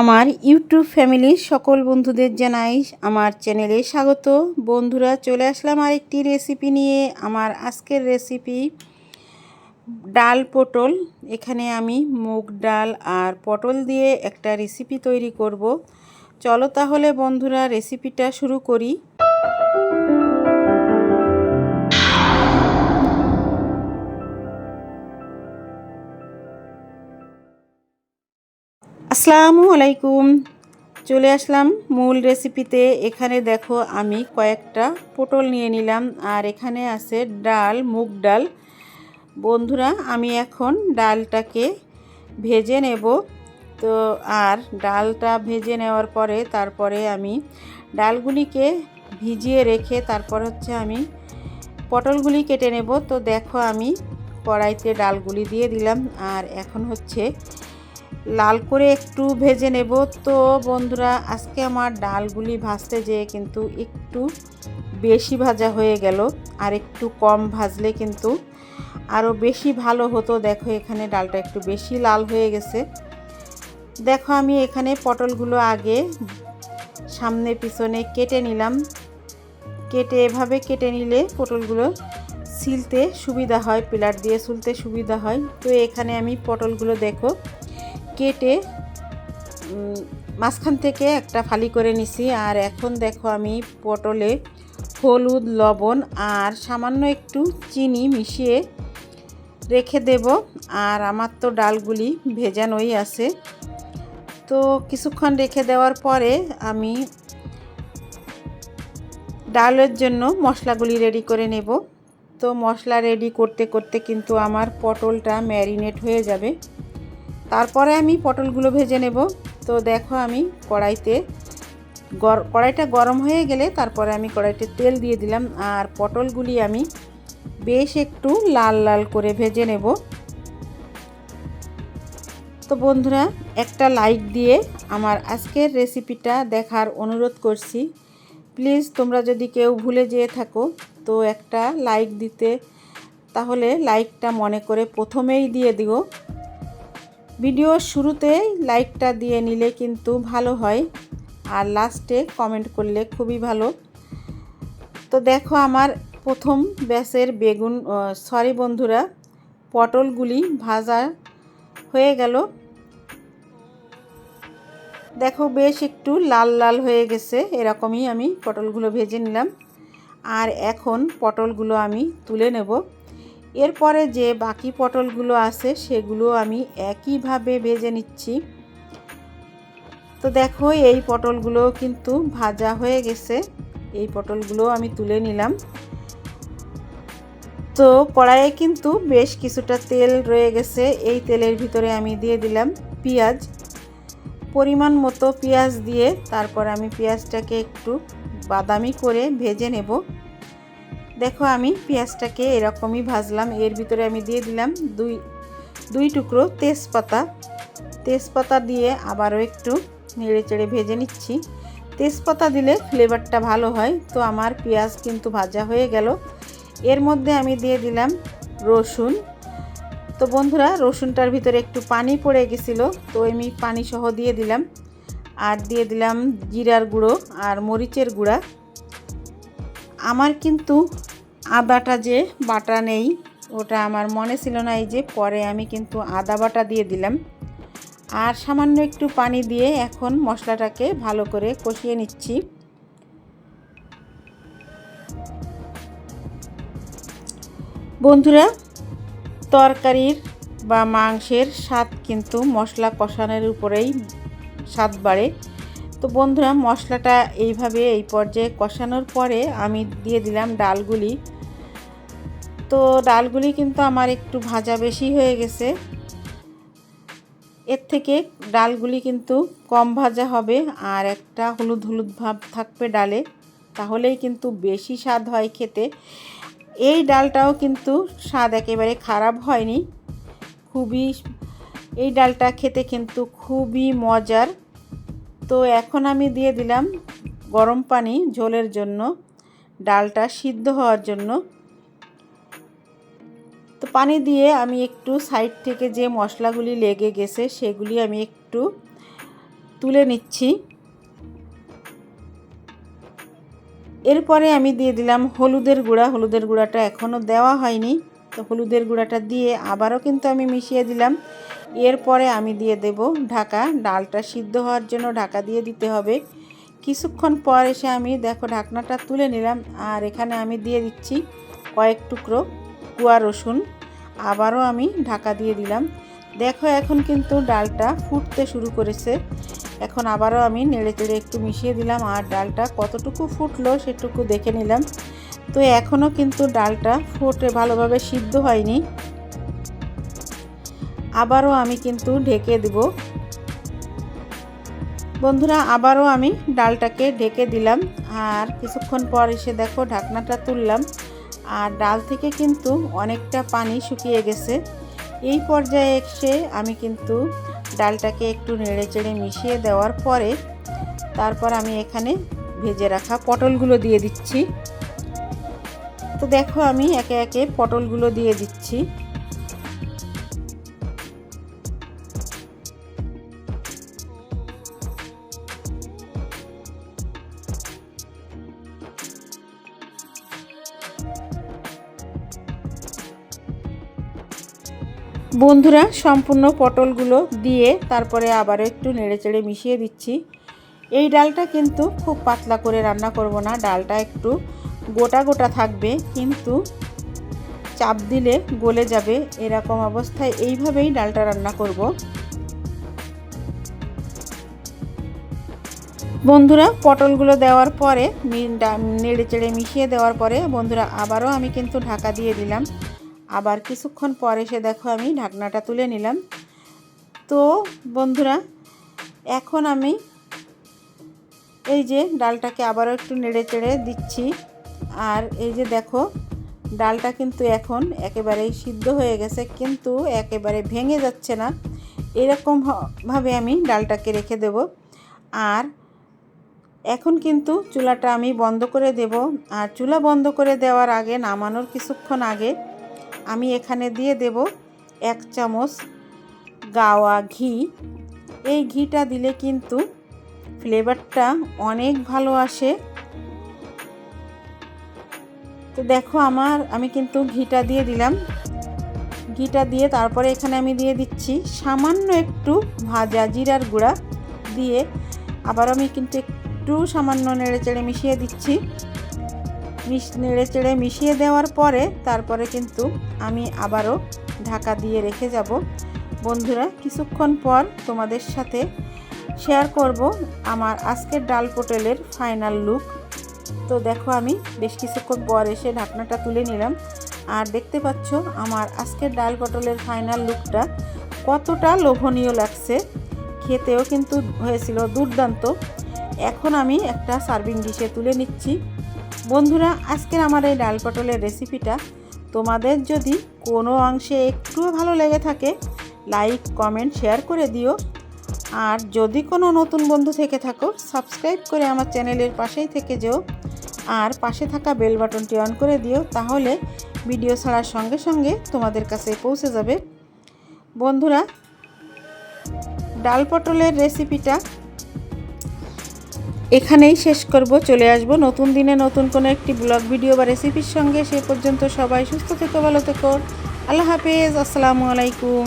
আমার ইউটিউব ফ্যামিলির সকল বন্ধুদের জানাই আমার চ্যানেলে স্বাগত। বন্ধুরা, চলে আসলাম আরেকটি রেসিপি নিয়ে। আমার আজকের রেসিপি ডাল পটল। এখানে আমি মুগ ডাল আর পটল দিয়ে একটা রেসিপি তৈরি করব। চলো তাহলে বন্ধুরা রেসিপিটা শুরু করি। আসসালামু আলাইকুম। চলে আসলাম মূল রেসিপিতে। এখানে দেখো আমি কয়েকটা পটল নিয়ে নিলাম, আর এখানে আছে ডাল, মুগ ডাল। বন্ধুরা, আমি এখন ডালটাকে ভেজে নেব। তো, আর ডালটা ভেজে নেওয়ার পরে তারপরে আমি ডালগুলিকে ভিজিয়ে রেখে তারপর হচ্ছে আমি পটলগুলি কেটে নেব। তো, দেখো আমি কড়াইতে ডালগুলি দিয়ে দিলাম, আর এখন হচ্ছে লাল করে একটু ভেজে নেব। তো বন্ধুরা, আজকে আমার ডালগুলি ভাজতে যেয়ে কিন্তু একটু বেশি ভাজা হয়ে গেল, আর একটু কম ভাজলে কিন্তু আরও বেশি ভালো হতো। দেখো, এখানে ডালটা একটু বেশি লাল হয়ে গেছে। দেখো, আমি এখানে পটলগুলো আগে সামনে পিছনে কেটে নিলাম। কেটে এভাবে কেটে নিলে পটলগুলো সিলতে সুবিধা হয়, পিলার দিয়ে সুলতে সুবিধা হয়। তো এখানে আমি পটলগুলো দেখো কেটে মাঝখান থেকে একটা ফালি করে নিছি। আর এখন দেখো আমি পটলে হলুদ, লবণ আর সামান্য একটু চিনি মিশিয়ে রেখে দেব। আর আমার তো ডালগুলি ভেজানোই আছে। তো কিছুক্ষণ রেখে দেওয়ার পরে আমি ডালের জন্য মশলাগুলি রেডি করে নেব। তো মশলা রেডি করতে করতে কিন্তু আমার পটলটা ম্যারিনেট হয়ে যাবে। তারপরে আমি পটলগুলো ভেজে নেব। তো দেখো আমি কড়াইতে কড়াইটা গরম হয়ে গেলে তারপরে আমি কড়াইতে তেল দিয়ে দিলাম। আর পটলগুলি আমি বেশ একটু লাল লাল করে ভেজে নেব। তো বন্ধুরা, একটা লাইক দিয়ে আমার আজকের রেসিপিটা দেখার অনুরোধ করছি। প্লিজ তোমরা যদি কেউ ভুলে যেয়ে থাকো, তো একটা লাইক দিতে, তাহলে লাইকটা মনে করে প্রথমেই দিয়ে দিও। ভিডিওর শুরুতে লাইকটা দিয়ে নিলে কিন্তু ভালো হয়, আর লাস্টে কমেন্ট করলে খুবই ভালো। তো দেখো আমার প্রথম ব্যাসের বেগুন সরি বন্ধুরা, পটলগুলি ভাজা হয়ে গেল। দেখো বেশ একটু লাল লাল হয়ে গেছে, এরকমই আমি পটলগুলো ভেজে নিলাম। আর এখন পটলগুলো আমি তুলে নেব। এরপরে যে বাকি পটলগুলো আছে সেগুলো আমি একইভাবে ভেজে নিচ্ছি। তো দেখো, এই পটলগুলো কিন্তু ভাজা হয়ে গেছে। এই পটলগুলো আমি তুলে নিলাম। তো কড়াইয়ে কিন্তু বেশ কিছুটা তেল রয়ে গেছে। এই তেলের ভিতরে আমি দিয়ে দিলাম পেঁয়াজ। পরিমাণ মতো পেঁয়াজ দিয়ে তারপর আমি পেঁয়াজটাকে একটু বাদামি করে ভেজে নেব। দেখো আমি পেঁয়াজটাকে এরকমই ভাজলাম। এর ভিতরে আমি দিয়ে দিলাম দুই দুই টুকরো তেজপাতা। তেজপাতা দিয়ে আবারও একটু নেড়ে চেড়ে ভেজে নিচ্ছি। তেজপাতা দিলে ফ্লেভারটা ভালো হয়। তো আমার পেঁয়াজ কিন্তু ভাজা হয়ে গেল। এর মধ্যে আমি দিয়ে দিলাম রসুন। তো বন্ধুরা, রসুনটার ভিতরে একটু পানি পড়ে গেছিল, তো আমি পানি সহ দিয়ে দিলাম। আর দিয়ে দিলাম জিরার গুঁড়ো আর মরিচের গুঁড়া। আমার কিন্তু আদাটা যে বাটা নেই, ওটা আমার মনে ছিল না এই যে, পরে আমি কিন্তু আদা বাটা দিয়ে দিলাম। আর সামান্য একটু পানি দিয়ে এখন মশলাটাকে ভালো করে কষিয়ে নিচ্ছি। বন্ধুরা, তরকারির বা মাংসের স্বাদ কিন্তু মশলা কষানোর উপরেই স্বাদ বাড়ে। তো বন্ধুরা, মশলাটা এইভাবে এই পর্যায়ে কষানোর পরে আমি দিয়ে দিলাম ডালগুলি। তো ডালগুলি কিন্তু আমার একটু ভাজা বেশি হয়ে গেছে। এর থেকে ডালগুলি কিন্তু কম ভাজা হবে আর একটা হলুদ হলুদ ভাব থাকবে ডালে, তাহলেই কিন্তু বেশি স্বাদ হয় খেতে। এই ডালটাও কিন্তু স্বাদ একেবারে খারাপ হয়নি। খুবই, এই ডালটা খেতে কিন্তু খুবই মজার। তো এখন আমি দিয়ে দিলাম গরম পানি ঝোলের জন্য, ডালটা সিদ্ধ হওয়ার জন্য। তো পানি দিয়ে আমি একটু সাইড থেকে যে মশলাগুলি লেগে গেছে, সেগুলি আমি একটু তুলে নিচ্ছি। এরপরে আমি দিয়ে দিলাম হলুদের গুঁড়া। হলুদের গুঁড়াটা এখনও দেওয়া হয়নি। তো হলুদের গুঁড়াটা দিয়ে আবারও কিন্তু আমি মিশিয়ে দিলাম। এরপরে আমি দিয়ে দেব ঢাকা। ডালটা সিদ্ধ হওয়ার জন্য ঢাকা দিয়ে দিতে হবে। কিছুক্ষণ পর এসে আমি দেখো ঢাকনাটা তুলে নিলাম। আর এখানে আমি দিয়ে দিচ্ছি কয়েক টুকরো কুয়া রসুন আবারও আমি ঢাকা দিয়ে দিলাম। দেখো এখন কিন্তু ডালটা ফুটতে শুরু করেছে। এখন আবারও আমি নেড়ে চেড়ে একটু মিশিয়ে দিলাম আর ডালটা কতটুকু ফুটলো সেটুকু দেখে নিলাম। তো এখনও কিন্তু ডালটা ফুটে ভালোভাবে সিদ্ধ হয়নি। আবারও আমি কিন্তু ঢেকে দেব। বন্ধুরা, আবারও আমি ডালটাকে ঢেকে দিলাম। আর কিছুক্ষণ পর এসে দেখো ঢাকনাটা তুললাম। আর ডাল থেকে কিন্তু অনেকটা পানি শুকিয়ে গেছে। এই পর্যায়ে এসে আমি কিন্তু ডালটাকে একটু নেড়ে চেড়ে মিশিয়ে দেওয়ার পরে তারপর আমি এখানে ভেজে রাখা পটলগুলো দিয়ে দিচ্ছি। তো দেখো আমি একে একে পটলগুলো দিয়ে দিচ্ছি। বন্ধুরা, সম্পূর্ণ পটলগুলো দিয়ে তারপরে আবারও একটু নেড়েচেড়ে মিশিয়ে দিচ্ছি। এই ডালটা কিন্তু খুব পাতলা করে রান্না করব না, ডালটা একটু গোটা গোটা থাকবে, কিন্তু চাপ দিলে গলে যাবে এরকম অবস্থায় এইভাবেই ডালটা রান্না করব। বন্ধুরা, পটলগুলো দেওয়ার পরে নেড়ে চেড়ে মিশিয়ে দেওয়ার পরে বন্ধুরা, আবারও আমি কিন্তু ঢাকা দিয়ে দিলাম। আবার কিছুক্ষণ পর এসে দেখো আমি ঢাকনাটা তুলে নিলাম। তো বন্ধুরা, এখন আমি এই যে ডালটাকে আবারও একটু নেড়ে চেড়ে দিচ্ছি। আর এই যে দেখো, ডালটা কিন্তু এখন একেবারেই সিদ্ধ হয়ে গেছে, কিন্তু একেবারে ভেঙে যাচ্ছে না। এরকমভাবে আমি ডালটাকে রেখে দেব। আর এখন কিন্তু চুলাটা আমি বন্ধ করে দেব। আর চুলা বন্ধ করে দেওয়ার আগে, নামানোর কিছুক্ষণ আগে আমি এখানে দিয়ে দেব এক চামচ গাওয়া ঘি। এই ঘিটা দিলে কিন্তু ফ্লেভারটা অনেক ভালো আসে। তো দেখো আমার, আমি কিন্তু ঘিটা দিয়ে দিলাম। ঘিটা দিয়ে তারপরে এখানে আমি দিয়ে দিচ্ছি সামান্য একটু ভাজা জিরার গুঁড়া দিয়ে। আবার আমি কিন্তু একটু সামান্য নেড়ে চেড়ে মিশিয়ে দিচ্ছি। নেড়ে চেড়ে মিশিয়ে দেওয়ার পরে তারপরে কিন্তু আমি আবারও ঢাকা দিয়ে রেখে যাব। বন্ধুরা, কিছুক্ষণ পর তোমাদের সাথে শেয়ার করব আমার আজকের ডাল পটেলের ফাইনাল লুক। তো দেখো আমি বেশ কিছুক্ষণ পর এসে ঢাকনাটা তুলে নিলাম। আর দেখতে পাচ্ছ আমার আজকের ডাল পটলের ফাইনাল লুকটা কতটা লোভনীয় লাগছে। খেতেও কিন্তু হয়েছিল দুর্দান্ত। এখন আমি একটা সার্ভিং ডিশে তুলে নিচ্ছি। বন্ধুরা, আজকের আমার এই ডাল পটলের রেসিপিটা তোমাদের যদি কোনো অংশে একটুও ভালো লেগে থাকে লাইক কমেন্ট শেয়ার করে দিও। আর যদি কোনো নতুন বন্ধু থেকে থাকো সাবস্ক্রাইব করে আমার চ্যানেলের পাশেই থেকে যেও। আর পাশে থাকা বেল বাটনটি অন করে দিও, তাহলে ভিডিও ছাড়ার সঙ্গে সঙ্গে তোমাদের কাছে পৌঁছে যাবে। বন্ধুরা, ডাল পটলের রেসিপিটা এখানেই শেষ করব, চলে আসব নতুন দিনে নতুন কোনো একটি ব্লগ, ভিডিও বা রেসিপির সঙ্গে। সে পর্যন্ত সবাই সুস্থ থেকো, ভালো থেকো। আল্লাহ হাফেজ, আসসালামু আলাইকুম।